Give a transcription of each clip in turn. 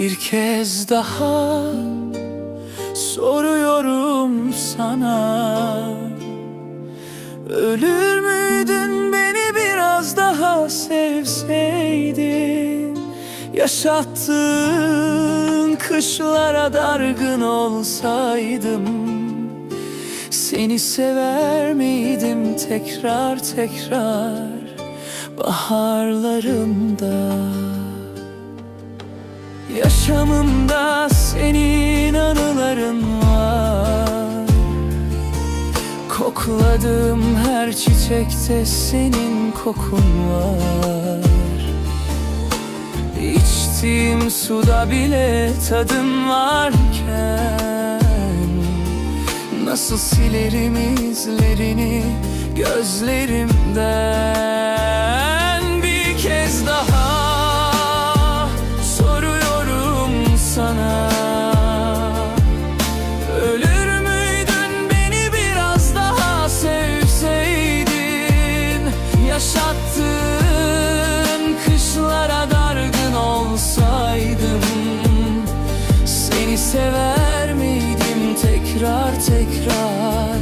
Bir kez daha soruyorum sana. Ölür müydün beni biraz daha sevseydin? Yaşattığın kışlara dargın olsaydım. Seni sever miydim tekrar tekrar Baharlarımda Yaşamımda senin anıların var. Kokladığım her çiçekte senin kokun var. İçtiğim suda bile tadın varken Nasıl silerim izlerini gözlerimden sever miydim tekrar tekrar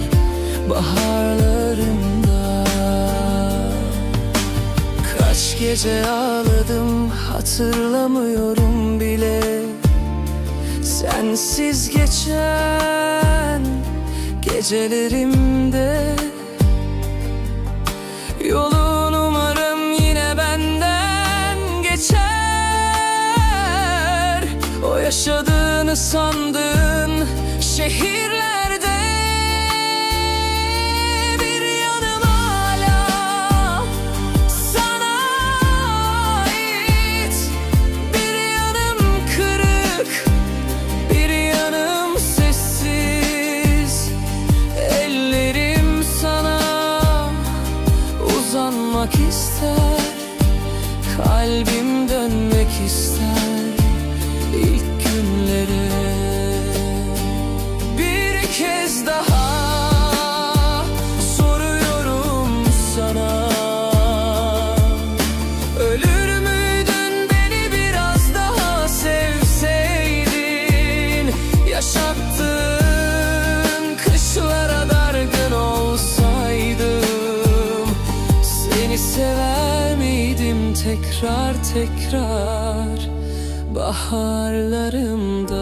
baharlarımda Kaç gece ağladım hatırlamıyorum bile. Sensiz geçen gecelerimde Yolun umarım yine benden geçer. O yaşadığını sandığın şehirlerde. Bir yanım hala sana ait. Bir yanım kırık bir yanım sessiz. Ellerim sana uzanmak ister Kalbim dönmek ister. İlk Ölür müydün beni biraz daha sevseydin? Yaşattığın kışlara dargın olsaydım Seni sever miydim tekrar tekrar Baharlarımda